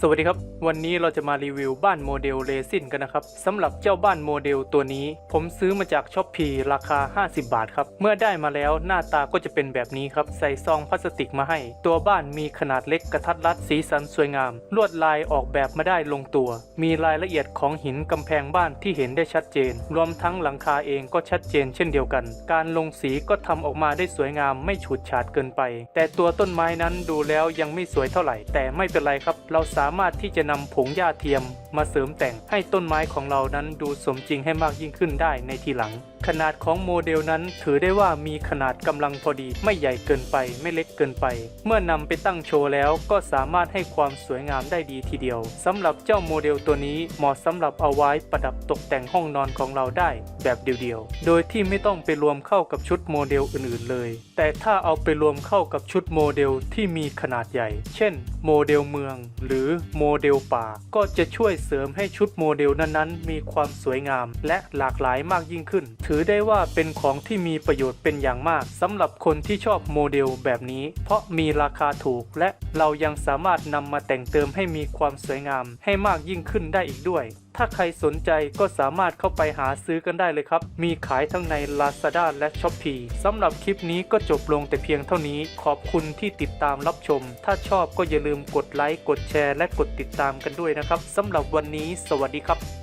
สวัสดีครับ วันนี้เราจะมารีวิวบ้านโมเดลเรซินกันนะครับสำหรับเจ้าบ้านโมเดลตัวนี้ ผมซื้อมาจากช้อปปีราคา 50 บาทครับเมื่อได้มาแล้วหน้าตาก็จะเป็นแบบนี้ครับใส่ซองพลาสติกมาให้ ตัวบ้านมีขนาดเล็กกระทัดรัดสีสันสวยงาม ลวดลายออกแบบมาได้ลงตัว มีรายละเอียดของหินกำแพงบ้านที่เห็นได้ชัดเจน รวมทั้งหลังคาเองก็ชัดเจนเช่นเดียวกัน การลงสีก็ทำออกมาได้สวยงามไม่ฉูดฉาดเกินไป แต่ตัวต้นไม้นั้นดูแล้วยังไม่สวยเท่าไหร่ แต่ไม่เป็นไรครับเราสามารถที่จะนำผงหญ้าเทียมมาเสริมแต่งให้ต้นไม้ของเรานั้นดูสมจริงให้มากยิ่งขึ้นได้ในทีหลัง ขนาดของโมเดลนั้น ถือได้ว่ามีขนาดกำลังพอดี ไม่ใหญ่เกินไปไม่เล็กเกินไป เมื่อนำไปตั้งโชว์แล้วก็สามารถให้ความสวยงามได้ดีทีเดียวสำหรับเจ้าโมเดลตัวนี้เหมาะสำหรับเอาไว้ประดับตกแต่งห้องนอนของเราได้แบบเดียวๆ โดยที่ไม่ต้องไปรวมเข้ากับชุดโมเดลอื่นๆเลย แต่ถ้าเอาไปรวมเข้ากับชุดโมเดลที่มีขนาดใหญ่ เช่น โมเดลเมือง หรือโมเดลป่า ก็จะช่วยเสริมให้ชุดโมเดลนั้นๆ มีความสวยงาม และหลากหลายมากยิ่งขึ้นถือือได้ว่าเป็นของที่มีประโยชน์เป็นอย่างมากสำหรับคนที่ชอบโมเดลแบบนี้ เพราะมีราคาถูก และเรายังสามารถนำมาแต่งเติมให้มีความสวยงามให้มากยิ่งขึ้นได้อีกด้วย ถ้าใครสนใจก็สามารถเข้าไปหาซื้อกันได้เลยครับ มีขายทั้งใน Lazada และ Shopee สำหรับคลิปนี้ก็จบลงแต่เพียงเท่านี้ ขอบคุณที่ติดตามรับชม ถ้าชอบก็อย่าลืมกดไลค์กดแชร์และกดติดตามกันด้วยนะครับสำหรับวันนี้ สวัสดีครับ